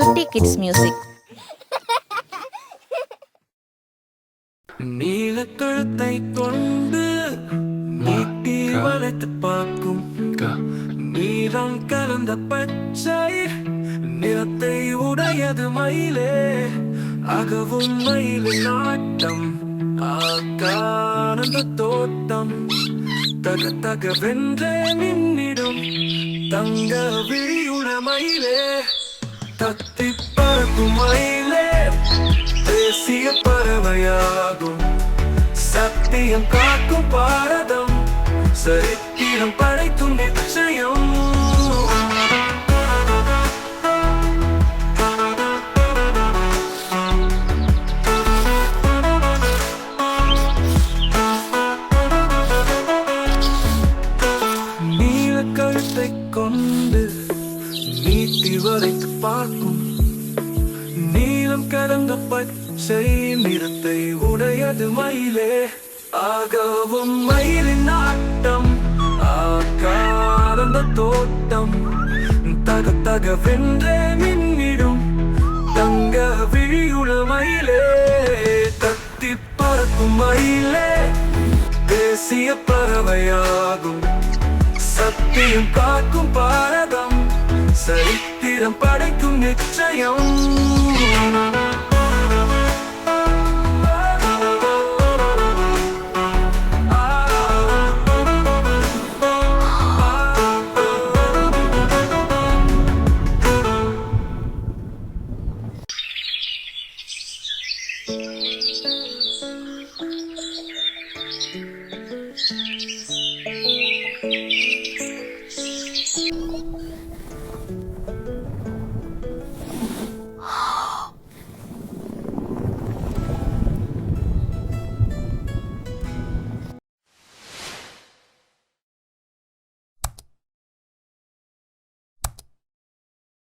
சுட்டி kids music. நீலக்கழுத்தை கொண்டு நீட்டி வளைத்து பார்க்கும். நீலம் கலந்த பச்சை நிறத்தை உடையது மயிலே. அகவும் மயிலின் ஆட்டம் ஆக்கானந்த தோட்டம். தக தக வென்றே மின்னிடும் தங்க விழியுட மயிலே. தத்தி பறக்கும் மயிலே தேசிய பறவையாகும். சத்தியம் காக்கும் பாரதம் சரித்திரம் படைக்கும் நிச்சயம். நீல கழுத்தை கொண்டு நீட்டி வரைக்கு பார்க்கும் நீளம் கடந்த பச்சை நிறத்தை உடையது மயிலே. ஆகவும் மயிலின் ஆட்டம் ஆக்காரந்த தோட்டம் தக தக வென்றே மின்னிடும் தங்க விழியுள மயிலே. தத்தி பறக்கும் மயிலே தேசிய பறவையாகும். சத்தியம் காக்கும் பாரதம் சரி 이런 빠른 꿈을 꾸자요